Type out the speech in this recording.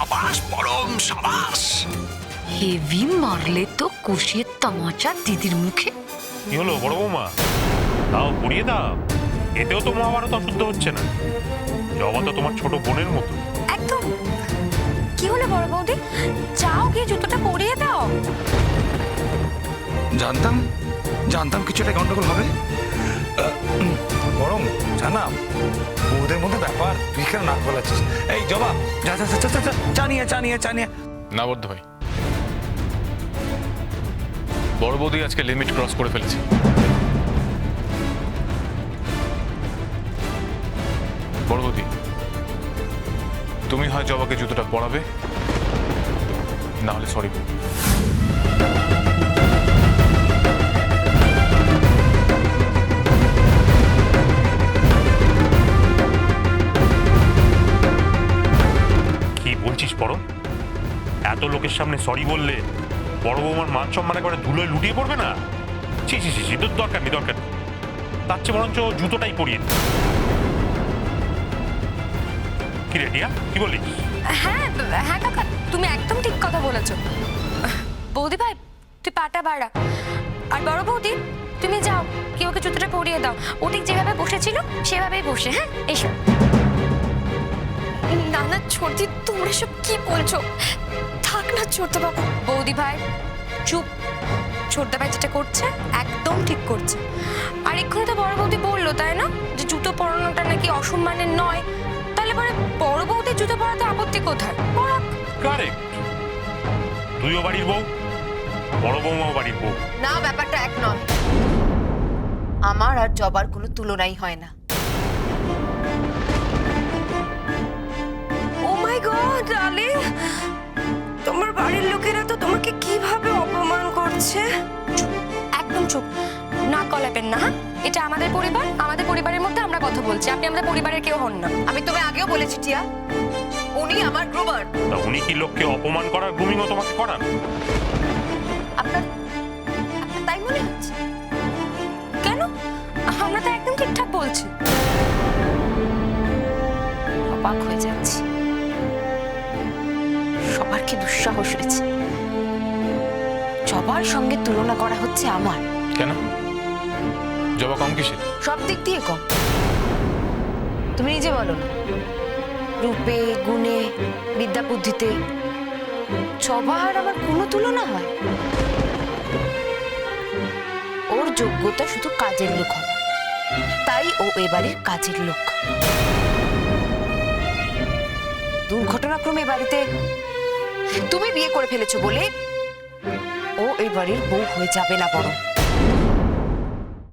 সাবাস পরম সাবাস। হেভি মারলে তো কষিয়ে তামাচা দিদির মুখে। কি হলো বড় বৌমা? দাও পুড়িয়ে দাও। এতেও তো মহাভারত অশুদ্ধ হচ্ছে না। জবা তো তোমার ছোট বোনের মতো। একদম। কি হলো বড় বৌদি? যাও গিয়ে জুতোটা পরিয়ে দাও। জানতাম জানতাম কিছুটা গন্ডগোল হবে। বরং জানা ওদের মধ্যে ব্যাপার কেন নাক গলাচ্ছিস। এই জবা যা, যা, যা, যা, চা নিয়ে চা নিয়ে চা নিয়ে। না বদ্ধ ভাই। বড় বৌদি আজকে লিমিট ক্রস করে ফেলেছে। বড় বৌদি তুমি হয় জবাকে জুতোটা পরাবে না হলে সরি বলবে কি বলছিস বড় এত লোকের সামনে সরি বললে বড় বৌমার মান সম্মান একবারে ধুলোয় লুটিয়ে পড়বে না? ছি ছি ছি তোর দরকার নেই দরকার নেই। তার চেয়ে বরঞ্চ জুতোটাই পরিয়ে। কি রে, টিয়া? কি বলিস? হ্যাঁ হ্যাঁ কাকা, তুমি একদম ঠিক কথা বলেছ। বৌদি ভাই, তুই পাটা বাড়া। আর বড় বৌদি, তুমি যাও, কি ওকে জুতোটা পরিয়ে দাও। ও ঠিক যেভাবে বসেছিল, সেভাবেই বসে হ্যাঁ? এসো। না না ছোটি তোমরা এসব কি বলছো? থাক না ছোট বাবু বৌদি ভাই চুপ। ছোটদা ভাই যেটা করছে একদম ঠিক করছে। আর এক্ষুনি তো বড় বৌদি বলল তাই না? যে জুতো পরানোটা নাকি অসম্মানের নয়। তাহলে পরে বড় বৌদি জুতো পরাতে আপত্তি কোথায়? পরাক। কারেক্ট তুইও বাড়ির বউ বড় বৌমাও বাড়ির বউ। না ব্যাপারটা এক নয়। আমার আর জবার কোনো তুলনাই হয় না। তোমাকে কীভাবে অপমান করছে? একদম চুপ। না কলাবেন না হ্যাঁ? এটা আমাদের পরিবার আমাদের পরিবারের মধ্যে আমরা কথা বলছি। আপনি আমাদের পরিবারের কেউ হন না। আমি তোমায় আগেও বলেছি টিয়া। উনি আমার গ্রুমার। তা উনি কি লোককে অপমান করার গ্রুমিংও তোমাকে করান? আপনার আপনার তাই মনে হচ্ছে? কেন? আমরা তো একদম ঠিকঠাক বলছি। অবাক হয়ে যাচ্ছি। সবার কি দুঃসাহস হয়েছে? সবার সঙ্গে তুলনা করা হচ্ছে আমার। কেন? জবা কম কিসে সব দিক দিয়ে কম। তুমি নিজে বলো। না রূপে গুণে বিদ্যা বুদ্ধিতে সবার আবার কোনো তুলনা হয়? ওর যোগ্যতা শুধু কাজের লোক হওয়া। তাই ও এবারের কাজের লোক। দুর্ঘটনাক্রমে বাড়িতে তুমি বিয়ে করে ফেলেছো বলে এই বাড়ির বউ হয়ে যাবে না বড়